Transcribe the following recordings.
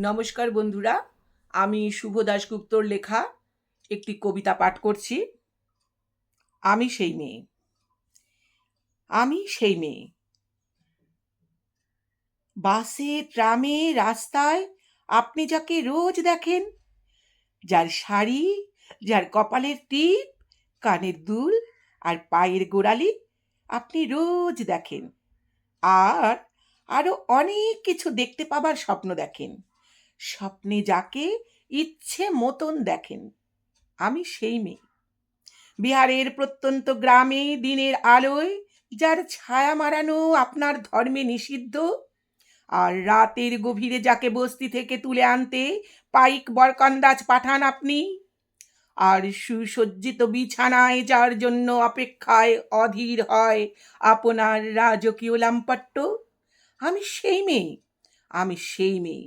নমস্কার বন্ধুরা, আমি শুভ দাশগুপ্তর লেখা, একটি কবিতা পাঠ করছি। আমি সেই মেয়ে। আমি সেই মেয়ে। বাসে, ট্রামে, রাস্তায় আপনি যাকে রোজ দেখেন, যার শাড়ি, যার কপালের টিপ, কানের দুল আর পায়ের গোড়ালি আপনি রোজ দেখেন। আর আরও অনেক কিছু দেখতে পাবার স্বপ্ন দেখেন। স্বপ্নে যাকে ইচ্ছে মতন দেখেন, আমি সেই মেয়ে। বিহারের প্রত্যন্ত গ্রামে দিনের আলোয় যার ছায়া মারানো আপনার ধর্মে নিষিদ্ধ, আর রাতের গভীরে যাকে বস্তি থেকে তুলে আনতে পাইক বরকন্দাজ পাঠান আপনি, আর সুসজ্জিত বিছানায় যার জন্য অপেক্ষায় অধীর হয় আপনার রাজকীয় লাম্পট্য, আমি সেই মেয়ে, আমি সেই মেয়ে।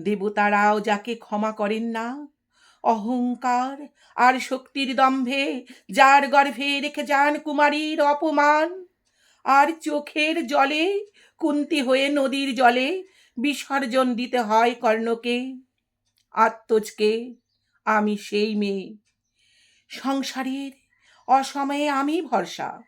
দেবতারাও যাকে ক্ষমা করেন না। অহংকার আর শক্তির দম্ভে যার গর্ভে রেখে যান কুমারীর অপমান, আর চোখের জলে কুন্তি হয়ে নদীর জলে বিসর্জন দিতে হয় কর্ণকে, আত্মজকে, আমি সেই মেয়ে। সংসারের অসময়ে আমি ভরসা।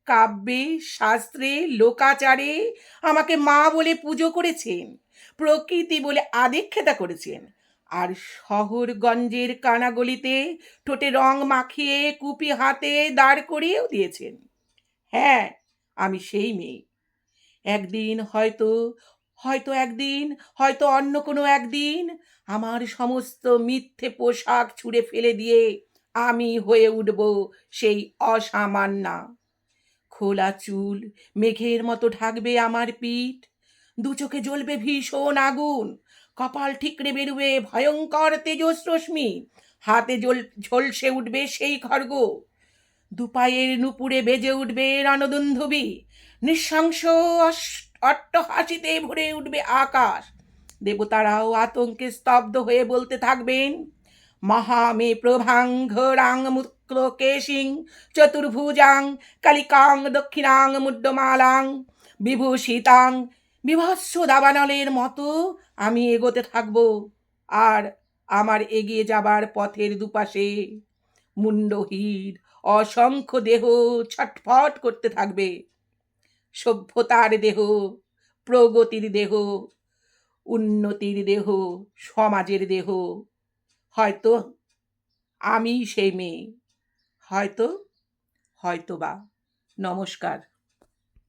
কাব্যে, শাস্ত্রে, লোকাচারে আমাকে মা বলে পুজো করেছেন, প্রকৃতি বলে আদিক্ষেতা করেছেন। আর শহরগঞ্জের কানাগলিতে ঠোঁটে রং মাখিয়ে কুপি হাতে দাঁড় করিয়েও দিয়েছেন। হ্যাঁ আমি সেই মেয়ে। একদিন হয়তো হয়তো একদিন, হয়তো অন্য কোনো একদিন আমার সমস্ত মিথ্যে পোশাক ছুঁড়ে ফেলে দিয়ে আমি হয়ে উঠব সেই অসামান্যা খোলা চুল, মেঘের মতো ঢাকবে আমার পিঠ। দু চোখে জ্বলবে ভীষণ আগুন, কপাল ঠিকরে বেরুবে ভয়ঙ্কর তেজস্রশ্মি, হাতে জল ঝলসে উঠবে সেই খড়গ দুপায়ের নুপুরে বেজে উঠবে রণদুন্ধবি, নৃশংস অট্টহাসিতে ভরে উঠবে আকাশ। দেবতারাও আতঙ্কে স্তব্ধ হয়ে বলতে থাকবেন মহামে প্রভাঙ্গ রাং মুক্লকেশিং চতুর্ভুজাং, কালিকাং, দক্ষিণাং, মুড্ডমালাং, বিভূষিতাং বিভৎস দাবানলের মতো আমি এগোতে থাকব আর আমার এগিয়ে যাবার পথের দুপাশে মুন্ডহীন অসংখ্য দেহ ছটফট করতে থাকবে। সভ্যতার দেহ, প্রগতির দেহ, উন্নতির দেহ, সমাজের দেহ হয়তো আমি সেই মেয়ে। হয়তো হয়তো বা নমস্কার।